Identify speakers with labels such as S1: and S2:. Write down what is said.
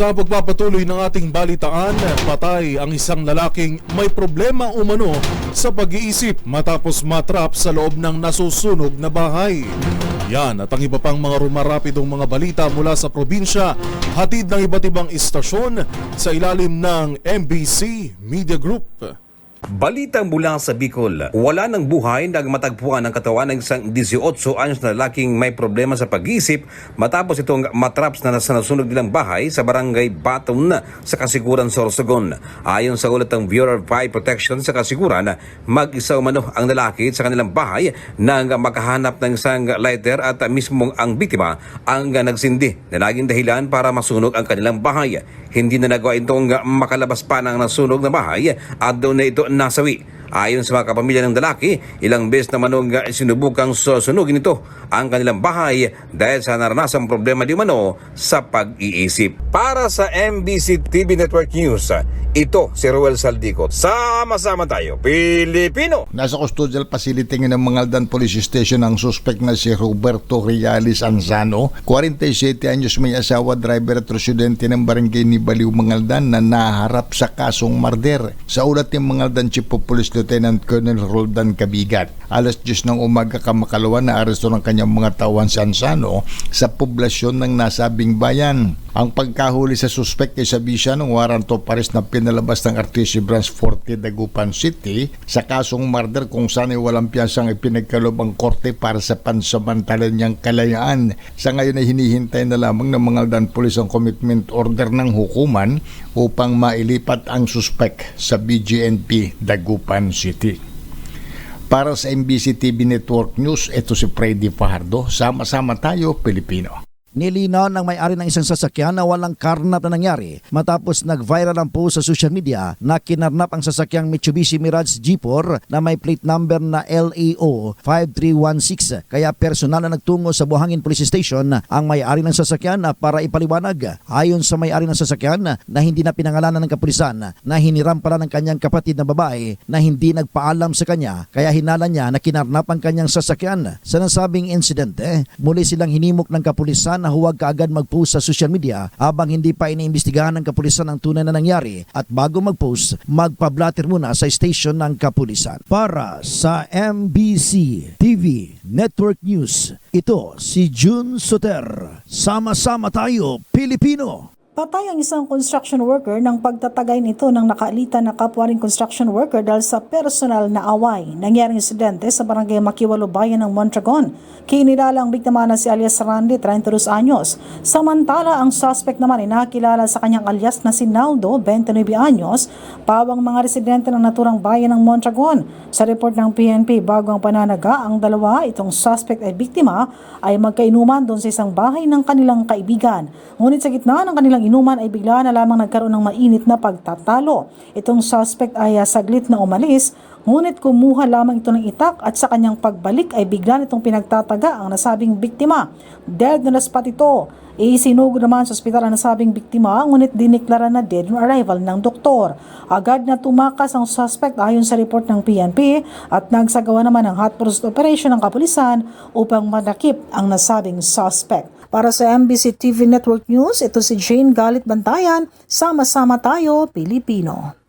S1: Sa pagpapatuloy ng ating balitaan, patay ang isang lalaking may problema umano sa pag-iisip matapos matrap sa loob ng nasusunog na bahay. Yan at ang iba pang mga rumarapidong mga balita mula sa probinsya, hatid ng iba't ibang istasyon sa ilalim ng MBC Media Group.
S2: Balitang mula sa Bicol, wala ng buhay nang matagpuan ang katawan ng isang 18 anyos na lalaking may problema sa pag-iisip matapos itong matraps na nasa nasunog nilang bahay sa barangay Baton sa Kasiguran, Sorsogon. Ayon sa ulat ng Bureau of Fire Protection sa Kasiguran, mag-isa umano ang lalaki sa kanilang bahay nang makahanap ng isang lighter at mismong ang biktima ang nagsindi na naging dahilan para masunog ang kanilang bahay. Hindi na nagawa itong makalabas pa ng nasunog na bahay at doon na ito nasawi. Ayon sa mga kapamilya ng lalaki, ilang beses na manong sinubukang susunugin ito ang kanilang bahay dahil sa naranasang problema di mano sa pag-iisip. Para sa MBC TV Network News, ito si Ruel Saldico. Sama-sama tayo, Pilipino!
S3: Nasa custodial facility ng Mangaldan Police Station ang suspect na si Roberto Reales Anzano, 47 anyos may asawa, driver at residente ng barangay ni Baliw Mangaldan na naharap sa kasong marder. Sa ulat ng Mangaldan Chief of Police Lieutenant Colonel Roldan Kabigat, alas 10 ng umaga kamakalawa na aresto ng kanyang mga tawan si Anzano sa poblasyon ng nasabing bayan. Ang pagkahuli sa suspect ay sabi siya ng warrant of arrest na pinalabas ng RTC Branch 40 Dagupan City sa kasong murder kung saan ay walang piyansang ipinagkalob ang korte para sa pansamantalan niyang kalayaan. Sa ngayon ay hinihintay na lamang ng mga dan police ang commitment order ng hukuman upang mailipat ang suspect sa BGNP Dagupan City. Para sa MBC TV Network News, ito si Freddy Fajardo. Sama-sama tayo, Pilipino.
S4: Nilinaw ng may-ari ng isang sasakyan na walang karnap na nangyari matapos nag-viral ang post sa social media na kinarnap ang sasakyang Mitsubishi Mirage G4 na may plate number na LAO 5316 kaya personal na nagtungo sa Buhangin Police Station ang may-ari ng sasakyan para ipaliwanag. Ayon sa may-ari ng sasakyan na hindi na pinangalanan ng kapulisan na hiniram pala ng kanyang kapatid na babae na hindi nagpaalam sa kanya kaya hinala niya na kinarnap ang kanyang sasakyan. Sa nasabing insidente, muli silang hinimok ng kapulisan na huwag kaagad mag-post sa social media habang hindi pa iniimbestigahan ng kapulisan ang tunay na nangyari at bago mag-post, magpa-blatter muna sa station ng kapulisan. Para sa MBC TV Network News, ito si June Soter. Sama-sama tayo, Pilipino!
S5: Patay ang isang construction worker nang pagtatagay nito ng nakaalitan na kapwa ring construction worker dahil sa personal na away. Nangyaring insidente sa barangay Makiwalo Bayan ng Mondragon. Kinilala ang biktima na si alias Randy, 32 anyos. Samantala, ang suspect naman ay nakilala sa kanyang alias na si Naldo, 29 anyos, pawang mga residente ng naturang bayan ng Mondragon. Sa report ng PNP, bago ang pananaga, ang dalawa, itong suspect ay biktima, ay magkainuman doon sa isang bahay ng kanilang kaibigan. Ngunit sa gitna ng kanilang inuman ay bigla na lamang nagkaroon ng mainit na pagtatalo. Itong suspect ay uh, saglit na umalis, ngunit kumuha lamang ito ng itak at sa kanyang pagbalik ay bigla nitong pinagtataga ang nasabing biktima. Dead na spot ito. Isinugo naman sa ospital ang nasabing biktima ngunit diniklara na dead on arrival ng doktor. Agad na tumakas ang suspect ayon sa report ng PNP at nagsagawa naman ng hot pursuit operation ng kapulisan upang manakip ang nasabing suspect. Para sa MBC TV Network News, ito si Jane Galit Bantayan. Sama-sama tayo, Pilipino.